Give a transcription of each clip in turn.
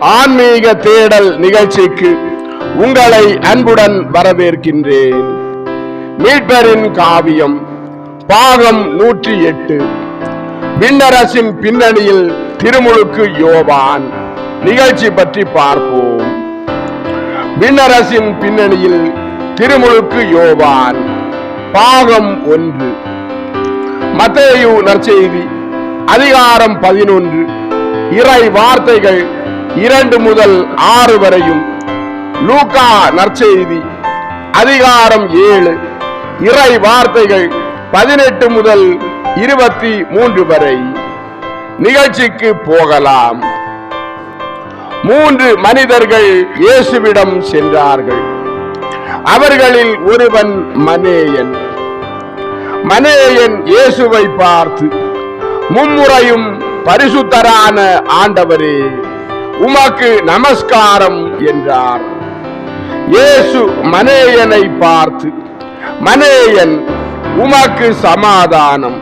ஆன்மீக தேடல் நிகழ்ச்சிக்கு உங்களை அன்புடன் வரவேற்கின்றேன். மீட்பரின் காவியம் பாகம் நூற்றி எட்டு விண்ணரசின் பின்னணியில் திருமுழுக்கு யோவான். நிகழ்ச்சி பற்றி பார்ப்போம். விண்ணரசின் பின்னணியில் திருமுழுக்கு யோவான். பாகம் ஒன்று. மத்தேயு நற்செய்தி அதிகாரம் பதினொன்று. இறை வார்த்தைகள் இரண்டு முதல் ஆறு வரையும் லூகா நற்செய்தி அதிகாரம் ஏழு. இறை வார்த்தைகள் பதினெட்டு முதல் இருபத்தி மூன்று வரை. நிகழ்ச்சிக்கு போகலாம். மூன்று மனிதர்கள் இயேசுவிடம் சென்றார்கள். அவர்களில் ஒருவன் மனேயன். மனேயன் இயேசுவை பார்த்து மும்முறையும் பரிசுத்தரான ஆண்டவரே உமக்கு நமஸ்காரம் என்றார். இயேசு மனேயனை பார்த்து மனேயன் உமக்கு சமாதானம்.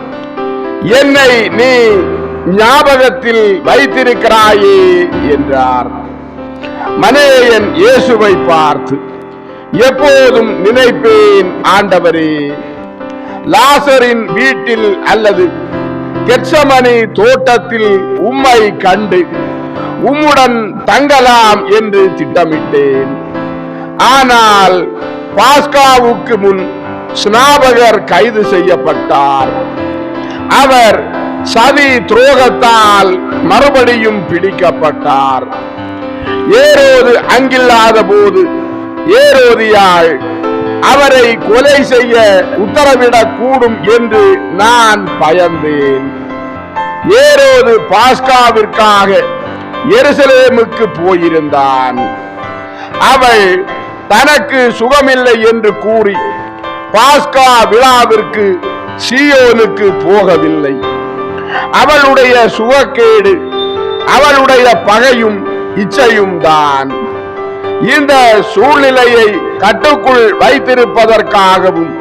என்னை நீ ஞாபகத்தில் வைத்திருக்கிறாயே என்றார். மனேயன் இயேசுவை பார்த்து எப்போதும் நினைப்பேன் ஆண்டவரே. லாசரின் வீட்டில் அல்லது கெட்சமணி தோட்டத்தில் உம்மை கண்டு உம்முடன் தங்கலாம் என்று திட்டமிட்டேன். ஆனால் பாஸ்காவுக்கு முன் ஸ்நாபகர் கைது செய்யப்பட்டார். அவர் சதி துரோகத்தால் மறுபடியும் பிடிக்கப்பட்டார். ஏரோது அங்கில்லாத போது ஏரோதியாள் அவரை கொலை செய்ய உத்தரவிடக் கூடும் என்று நான் பயந்தேன். ஏரோது பாஸ்காவிற்காக எருசலேமுக்கு போயிருந்தான். அவள் தனக்கு சுகமில்லை என்று கூறி பாஸ்கா விழாவிற்கு சியோனுக்கு போகவில்லை. அவளுடைய சுகக்கேடு அவளுடைய பகையும் இச்சையும் தான் இந்த சூழ்நிலையை கட்டுக்குள் வைத்திருப்பதற்காகவும்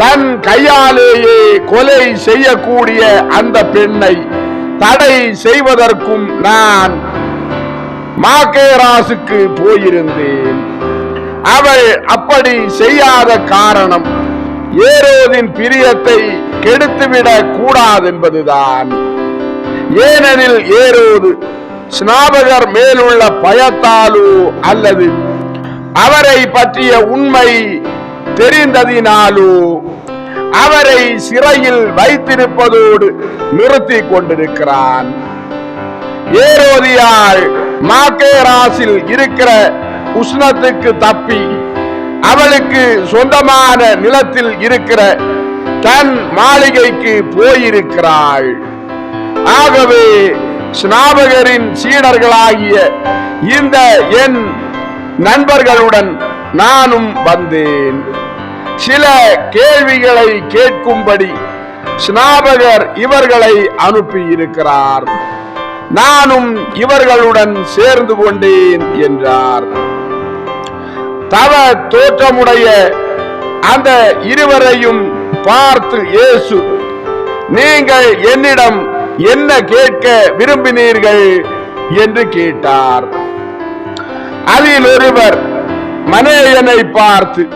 தன் கையாலேயே கொலை செய்யக்கூடிய அந்த பெண்ணை தடை செய்வதற்கும் நான் மாக்கேராசுக்கு போயிருந்தேன். அவள் அப்படி செய்யாத காரணம் ஏரோதின் பிரியத்தை கெடுத்துவிடக் கூடாதென்பதுதான். ஏனெனில் ஏரோது ஸ்நாபகர் மேலுள்ள பயத்தாலோ அல்லது அவரை பற்றிய உண்மை தெரிந்ததினாலோ அவரை சிறையில் வைத்திருப்பதோடு நிறுத்தி கொண்டிருக்கிறான் ஏரோதியாள் மாக்கேராசில் இருக்கிற உஷ்ணத்துக்கு தப்பி அவளுக்கு சொந்தமான நிலத்தில் இருக்கிற தன் மாளிகைக்கு போயிருக்கிறாள். ஆகவே ஸ்நாபகரின் சீடர்களாகிய இந்த என் நண்பர்களுடன் நானும் வந்தேன். சில கேள்விகளை கேட்கும்படி ஸ்நாபகர் இவர்களை அனுப்பி இருக்கிறார். நானும் இவர்களுடன் சேர்ந்து கொண்டேன் என்றார். தவ தோற்றமுடைய அந்த இருவரையும் பார்த்து இயேசு நீங்கள் என்னிடம் என்ன கேட்க விரும்பினீர்கள்? என்று கேட்டார். அதில் ஒருவர் மனேயனை பார்த்து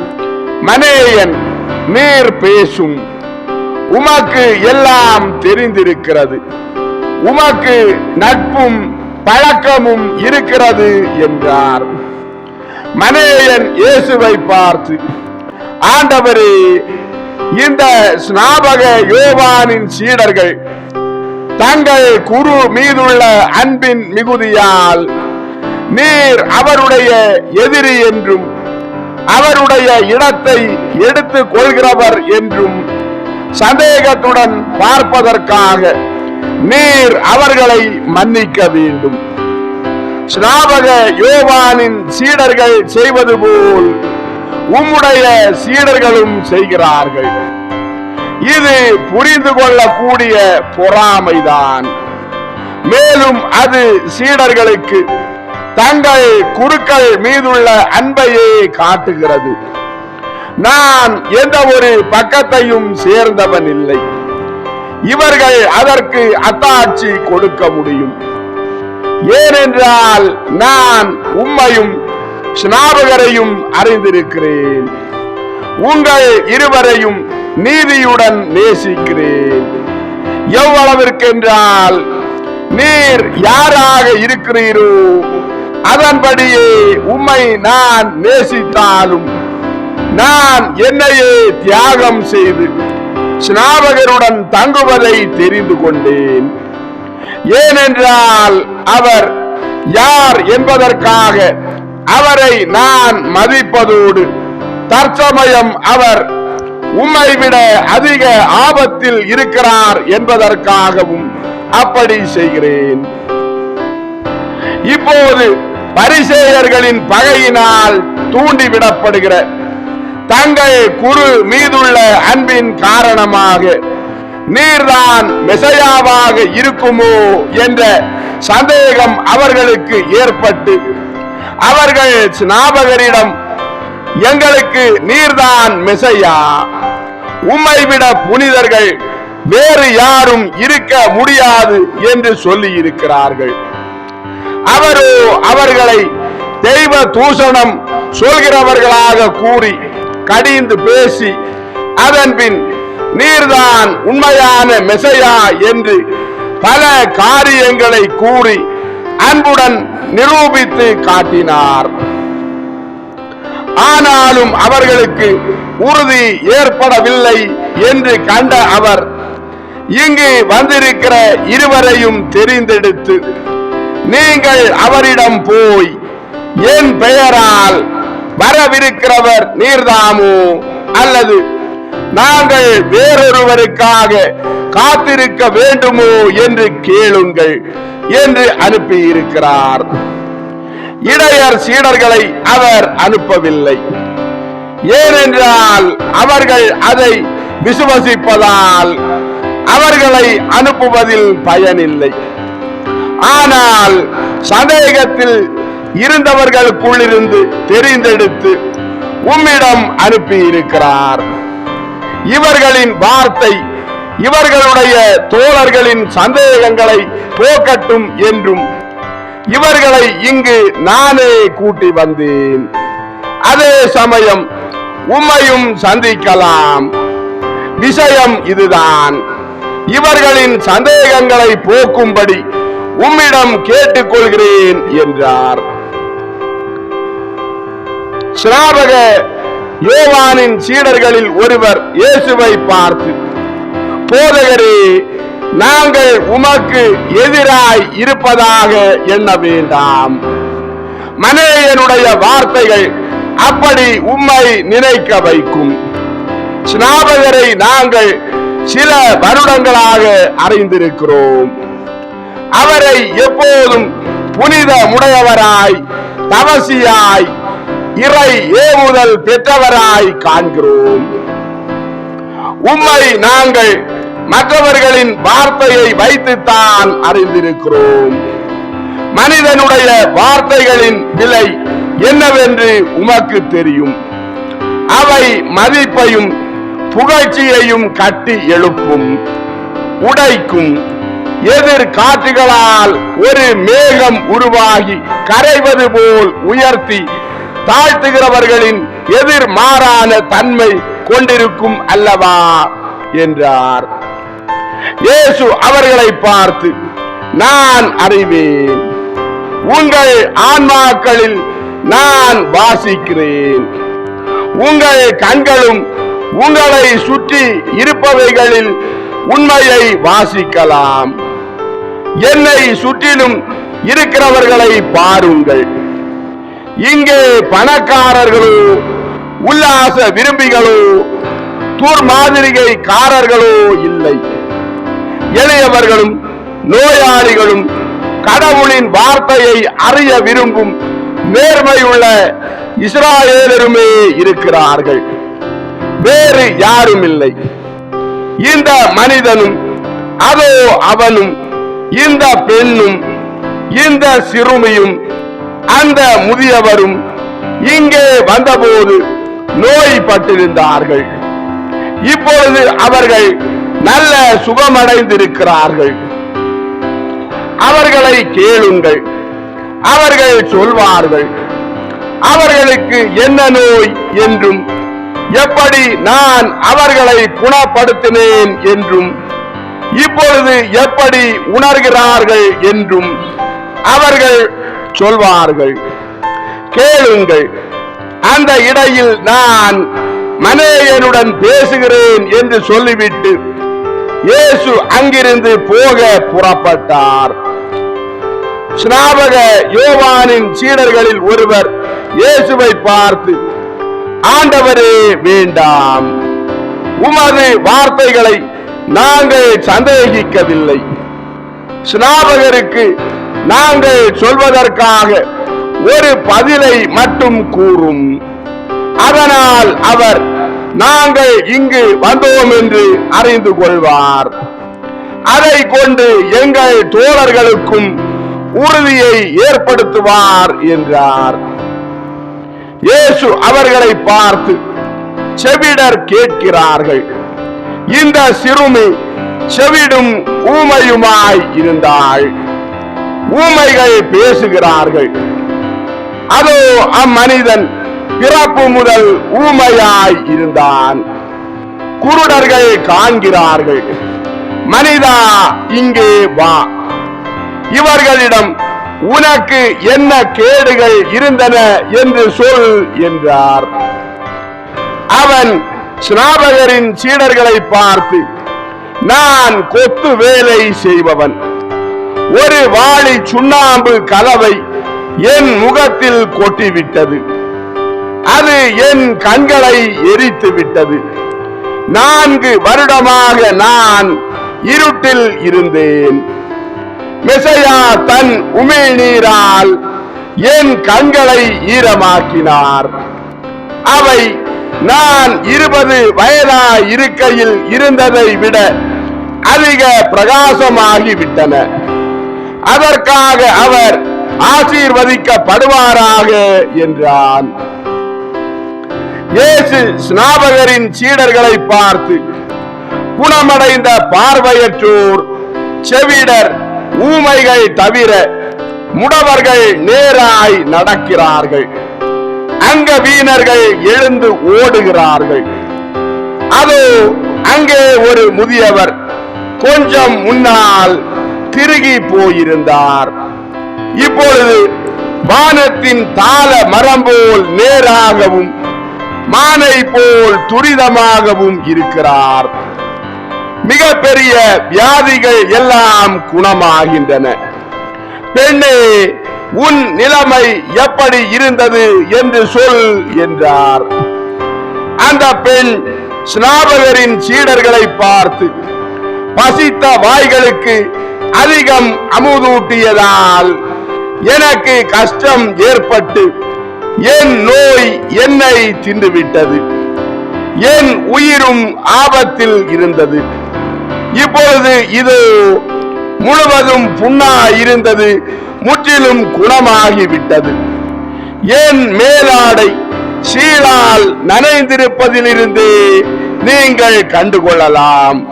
மனேயன் நேர் பேசும். உமக்கு எல்லாம் தெரிந்திருக்கிறது. உமக்கு நட்பும் பழக்கமும் இருக்கிறது என்றார். மனேயன் இயேசுவை பார்த்து ஆண்டவரே இந்த ஸ்நாபக யோவானின் சீடர்கள் தங்கள் குரு மீதுள்ள அன்பின் மிகுதியால் நீர் அவருடைய எதிரி என்றும் அவருடைய இடத்தை எடுத்துக் கொள்கிறவர் என்றும் சந்தேகத்துடன் பார்ப்பதற்காக நீர் அவர்களை மன்னிக்க வேண்டும். ஸ்நாபக யோவானின் சீடர்கள் செய்வது போல் உம்முடைய சீடர்களும் செய்கிறார்கள். இது புரிந்து கொள்ளக்கூடிய பொறாமைதான். மேலும் அது சீடர்களுக்கு தங்கள் குருக்கள் மீதுள்ள அன்பையே காட்டுகிறது. நான் எந்த ஒரு பக்கத்தையும் சேர்ந்தவன் இல்லை. இவர்கள் அதற்கு அத்தாட்சி கொடுக்க முடியும். ஏனென்றால் நான் உம்மையும் ஸ்நாபகரையும் அறிந்திருக்கிறேன். உங்கள் இருவரையும் நீதியுடன் நேசிக்கிறேன். எவ்வளவிற்கென்றால் நீர் யாராக இருக்கிறீரோ அதன்படியே உம்மை நான் நேசித்தாலும் நான் என்னையே தியாகம் செய்து ஸ்நாபகருடன் தங்குவதை தெரிந்து கொண்டேன். ஏனென்றால் அவர் யார் என்பதற்காக அவரை நான் மதிப்பதோடு தற்சமயம் அவர் உம்மை விட அதிக ஆபத்தில் இருக்கிறார் என்பதற்காகவும் அப்படி செய்கிறேன். இப்போது பரிசேயர்களின் பகையினால் தூண்டிவிடப்படுகிற தங்கள் குரு மீதுள்ள அன்பின் காரணமாக நீர்தான் மெசையாவாக இருக்குமோ என்ற சந்தேகம் அவர்களுக்கு ஏற்பட்டு அவர்கள் ஸ்நாபகரிடம் எங்களுக்கு நீர்தான் மெசையா? உம்மை விட புனிதர்கள் வேறு யாரும் இருக்க முடியாது என்று சொல்லி இருக்கிறார்கள். அவரோ அவர்களை தெய்வ தூஷணம் சொல்கிறவர்களாக கூறி கடிந்து பேசி அதன் பின் நீர்தான் உண்மையான மெசையா என்று பல காரியங்களை கூறி அன்புடன் நிரூபித்து காட்டினார். ஆனாலும் அவர்களுக்கு உறுதி ஏற்படவில்லை என்று கண்ட அவர் இங்கு வந்திருக்கிற இருவரையும் தெரிந்தெடுத்து நீங்கள் அவரிடம் போய் என் பெயரால் வரவிருக்கிறவர் நீர்தாமோ. அல்லது நாங்கள் வேறொருவருக்காக காத்திருக்க வேண்டுமோ என்று கேளுங்கள் என்று அனுப்பியிருக்கிறார். இடையர் சீடர்களை அவர் அனுப்பவில்லை. ஏனென்றால் அவர்கள் அதை விசுவசிப்பதால் அவர்களை அனுப்புவதில் பயனில்லை. ஆனால் சந்தேகத்தில் இருந்தவர்களுக்குள்ளிருந்து தெரிந்தெடுத்து உம்மிடம் அனுப்பி இருக்கிறார் இவர்களின் வார்த்தை இவர்களுடைய தோழர்களின் சந்தேகங்களை போக்கட்டும் என்றும் இவர்களை இங்கு நானே கூட்டி வந்தேன். அதே சமயம் உம்மையும் சந்திக்கலாம். விஷயம் இதுதான். இவர்களின் சந்தேகங்களை போக்கும்படி உம்மிடம் கேட்டுக்கொள்கிறேன் என்றார். ஸ்நாபக யோவானின் சீடர்களில் ஒருவர் இயேசுவை பார்த்து போதகரே நாங்கள் உமக்கு எதிராய் இருப்பதாக எண்ண வேண்டாம். மனேயனுடைய வார்த்தைகள் அப்படி உம்மை நினைக்க வைக்கும். ஸ்நாபகரை நாங்கள் சில வருடங்களாக அறிந்திருக்கிறோம். அவரை எப்போதும் புனித முடையவராய் தவசியாய் இறை ஏவுதல் பெற்றவராய் காண்கிறோம். உம்மை நாங்கள் மற்றவர்களின் வார்த்தையை வைத்துத்தான் அறிந்திருக்கிறோம். மனிதனுடைய வார்த்தைகளின் விலை என்னவென்று உமக்கு தெரியும். அவை மதிப்பையும் புகழ்ச்சியையும் கட்டி எழுப்பும் உடைக்கும் எதிர் காற்றுகளால் ஒரு மேகம் உருவாகி கரைவது போல் உயர்த்தி தாழ்த்துகிறவர்களின் எதிர் மாறான தன்மை கொண்டிருக்கும் அல்லவா? என்றார். இயேசு அவர்களை பார்த்து நான் அறிவேன். உங்கள் ஆன்மாக்களில் நான் வாசிக்கிறேன். உங்கள் கண்களும் உங்களை சுற்றி இருப்பவைகளில் உண்மையை வாசிக்கலாம். என்னை சுற்றிலும் இருக்கிறவர்களை பாருங்கள். இங்கே பணக்காரர்களோ உல்லாச விரும்பிகளோ தூர் மாதிரி காரர்களோ இல்லை. எளியவர்களும் நோயாளிகளும் கடவுளின் வார்த்தையை அறிய விரும்பும் நேர்மையுள்ள இஸ்ராயேலருமே இருக்கிறார்கள். வேறு யாரும் இல்லை இந்த மனிதனும் அதோ அவனும் இந்த பெண்ணும் இந்த சிறுமியும் அந்த முதியவரும் இங்கே வந்தபோது நோய்பட்டிருந்தார்கள். இப்பொழுது அவர்கள் நல்ல சுகமடைந்திருக்கிறார்கள். அவர்களை கேளுங்கள். அவர்கள் சொல்வார்கள் அவர்களுக்கு என்ன நோய் என்றும் எப்படி நான் அவர்களை குணப்படுத்தினேன் என்றும் இப்பொழுது எப்படி உணர்கிறார்கள் என்றும் அவர்கள் சொல்வார்கள். கேளுங்கள். அந்த இடையில் நான் மனேயனுடன் பேசுகிறேன் என்று சொல்லிவிட்டு இயேசு அங்கிருந்து போக புறப்பட்டார். ஸ்நாபக யோவானின் சீடர்களில் ஒருவர் இயேசுவை பார்த்து ஆண்டவரே வேண்டாம். உமது வார்த்தைகளை நாங்கள் சந்தேகிக்கவில்லை. ஸ்நாபகருக்கு நாங்கள் சொல்வதற்காக ஒரு பதிலை மட்டும் கூறும். அதனால் அவர் நாங்கள் இங்கு வந்தோம் என்று அறிந்து கொள்வார். அதை கொண்டு எங்கள் தோழர்களுக்கும் உறுதியை ஏற்படுத்துவார் என்றார். இயேசு அவர்களை பார்த்து செவிடர் கேட்கிறார்கள். இந்த சிறுமி செவிடும் ஊமையுமாய் இருந்தாள். ஊமைகள் பேசுகிறார்கள். அதோ அம்மனிதன் பிறப்பு முதல் ஊமையாய் இருந்தான். குருடர்கள் காண்கிறார்கள் மனிதா இங்கே வா. இவர்களிடம் உனக்கு என்ன கேடுகள் இருந்தன என்று சொல் என்றார். அவன் ஸ்நாபகரின் சீடர்களை பார்த்து நான் கொத்து வேலை செய்பவன். ஒரு வாளி சுண்ணாம்பு கலவை என் முகத்தில் கொட்டிவிட்டது. அது என் கண்களை எரித்து விட்டது நான்கு வருடமாக நான் இருட்டில் இருந்தேன். மெசையா தன் உமிழ்நீரால் என் கண்களை ஈரமாக்கினார். அவை நான் இருபது வயதா இருக்கையில் இருந்ததை விட அதிக பிரகாசமாகி விட்டன அதற்காக அவர் ஆசீர்வதிக்கப்படுவாராக என்றான். இயேசு ஸ்நாபகரின் சீடர்களை பார்த்து குணமடைந்த பார்வையற்றோர் செவிடர் ஊமைகள் தவிர முடவர்கள் நேராய் நடக்கிறார்கள். அங்க வீணர்கள் எழுந்து ஓடுகிறார்கள். அதோ அங்கே ஒரு முதியவர் கொஞ்சம் முன்னால் திருகி போயிருந்தார். இப்பொழுது வானத்தின் தாள மரம் போல் நேராகவும் மானை போல் துரிதமாகவும் இருக்கிறார். மிகப்பெரிய வியாதிகள் எல்லாம் குணமாகின்றன. பெண்ணே உன் நிலைமை எப்படி இருந்தது என்று சொல் என்றார். அந்த பெண் ஸ்நாபகரின் சீடர்களை பார்த்து பசித்த வாய்களுக்கு அதிகம் அமுதூட்டியதால் எனக்கு கஷ்டம் ஏற்பட்டு என் நோய் என்னை தின்றுவிட்டது. என் உயிரும் ஆபத்தில் இருந்தது. இப்பொழுது இது முழுவதும் புண்ணா இருந்தது முற்றிலும் குணமாகிவிட்டது. என் மேலாடை சீழால் நனைந்திருப்பதிலிருந்து நீங்கள் கண்டுகொள்ளலாம்.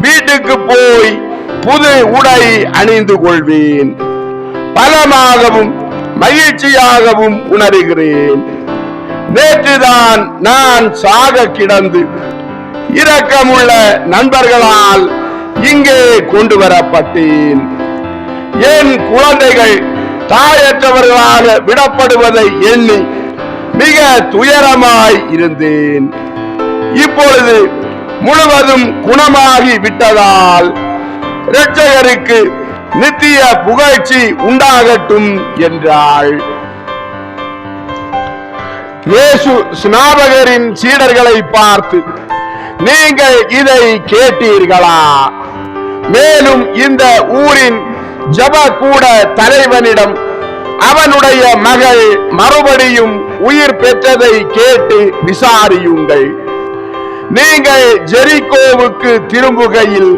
வீட்டுக்கு போய் புது உடை அணிந்து கொள்வேன். பலமாகவும் மகிழ்ச்சியாகவும் உணர்கிறேன். நேற்றுதான் நான் சாக கிடந்து இரக்கமுள்ள நண்பர்களால் இங்கே கொண்டு வரப்பட்டேன். என் குழந்தைகள் தாயற்றவர்களாக விடப்படுவதை எண்ணி மிக துயரமாய் இருந்தேன். இப்பொழுது முழுவதும் குணமாகி விட்டதால் இரட்சகருக்கு நித்திய புகழ்ச்சி உண்டாகட்டும் என்றாள். இயேசு ஸ்நாபகரின் சீடர்களை பார்த்து நீங்கள் இதை கேட்டீர்களா? மேலும் இந்த ஊரின் ஜப கூட தலைவனிடம் அவனுடைய மகள் மறுபடியும் உயிர் பெற்றதை கேட்டு விசாரியுங்கள். நீங்கள் ஜெரிகோவுக்கு திரும்புகையில்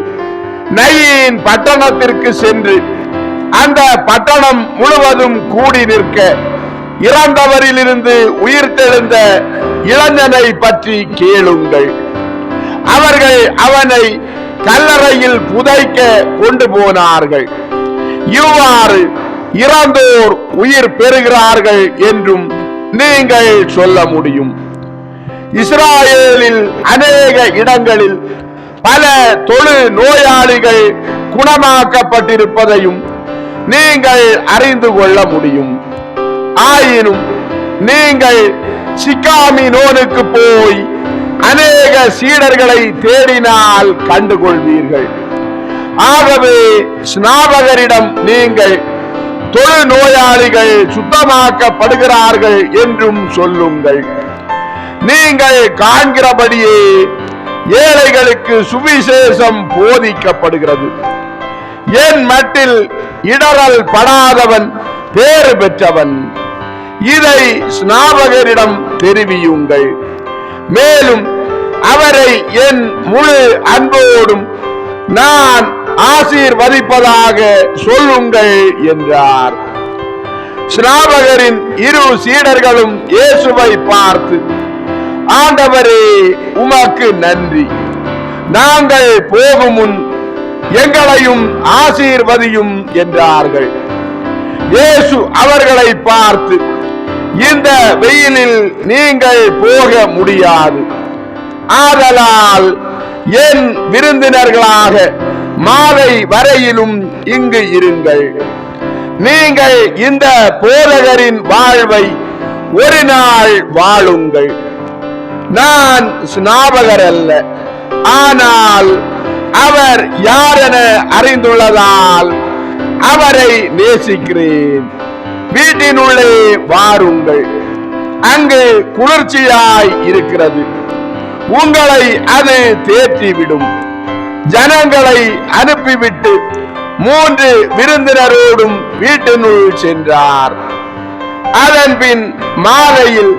நையின் பட்டணத்திற்கு சென்று அந்த பட்டணம் முழுவதும் கூடி நிற்க இறந்தவரிலிருந்து உயிர்த்தெழுந்த இளைஞனை பற்றி கேளுங்கள். அவர்கள் அவனை கல்லறையில் புதைக்க கொண்டு போனார்கள். இவ்வாறு இறந்தோர் உயிர் பெறுகிறார்கள் என்றும் நீங்கள் சொல்ல முடியும். இஸ்ராயேலில் அநேக இடங்களில் பல தொழு நோயாளிகள் குணமாக்கப்பட்டிருப்பதையும் நீங்கள் அறிந்து கொள்ள முடியும். ஆயினும் நீங்கள் சிக்காமி நோனுக்கு போய் அநேக சீடர்களை தேடினால் கண்டுகொள்வீர்கள். ஆகவே ஸ்நாபகரிடம் நீங்கள் தொழு நோயாளிகள் சுத்தமாக்கப்படுகிறார்கள் என்றும் சொல்லுங்கள். நீங்கள் காண்கிறபடியே ஏழைகளுக்கு சுவிசேஷம் போதிக்கப்படுகிறது. என் மட்டில் இடரல் படாதவன் பேறு பெற்றவன். இதை ஸ்நாபகரிடம் தெரிவியுங்கள். மேலும் அவரை என் முழு அன்போடும் நான் ஆசீர்வதிப்பதாக சொல்லுங்கள் என்றார். ஸ்நாபகரின் இரு சீடர்களும் இயேசுவை பார்த்து ஆண்டவரே உமக்கு நன்றி. நாங்கள் போகும் முன் எங்களையும் ஆசீர்வதியும் என்றார்கள். இயேசு அவர்களை பார்த்து இந்த வெயிலில் நீங்கள் போக முடியாது. ஆதலால் என் விருந்தினர்களாக மாலை வரையிலும் இங்கு இருங்கள். நீங்கள் இந்த போதகரின் வாழ்வை ஒரு நாள் வாழுங்கள். நான் ஸ்நாபகர் அல்ல. ஆனால் அவர் யாரென அறிந்துள்ளதால் அவரை நேசிக்கிறேன். வீட்டினுள்ளே வாருங்கள். அங்கு குளிர்ச்சியாய் இருக்கிறது. உங்களை அது தேற்றிவிடும். ஜனங்களை அனுப்பிவிட்டு மூன்று விருந்தினரோடும் வீட்டினுள் சென்றார். அதன் பின் மாலையில்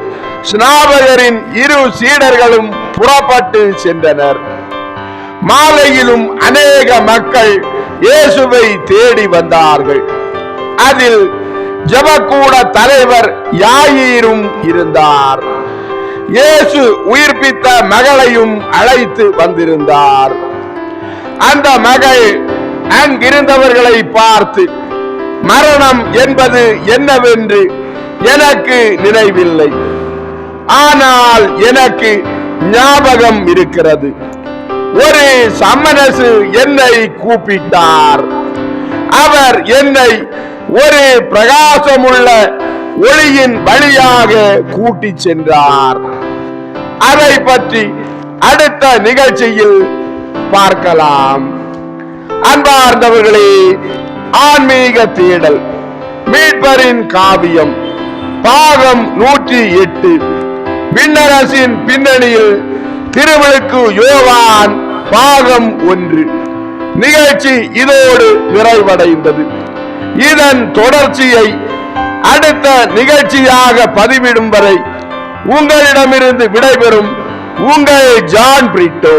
ஸ்நாபகரின் இரு சீடர்களும் புறப்பட்டு சென்றனர். மாலையிலும் அநேக மக்கள் இயேசுவை தேடி வந்தார்கள். அதில் ஜபக்கூட தலைவர் யாயீரும் இருந்தார். இயேசு உயிர்ப்பித்த மகளையும் அழைத்து வந்திருந்தார். அந்த மகள் அங்கிருந்தவர்களை பார்த்து மரணம் என்பது என்னவென்று எனக்கு நினைவில்லை. ஆனால் எனக்கு ஞாபகம் இருக்கிறது. ஒரு சம்மனசு என்னை கூப்பிட்டார். அவர் என்னை ஒரு பிரகாசமுள்ள ஒளியின் வழியாக கூட்டிச் சென்றார். அதை பற்றி அடுத்த நிகழ்ச்சியில் பார்க்கலாம். அன்பார்ந்தவர்களே ஆன்மீக தேடல் மீட்பரின் காவியம் பாகம் நூற்றி எட்டு விண்ணரசின் பின்னணியில் திருவிழுக்கு யோவான் பாகம் ஒன்று. நிகழ்ச்சி இதோடு நிறைவடைந்தது. இதன் தொடர்ச்சியை அடுத்த நிகழ்ச்சியாக பதிவிடும் வரை உங்களிடமிருந்து விடைபெறும் உங்கள் ஜான் பிரிட்டோ.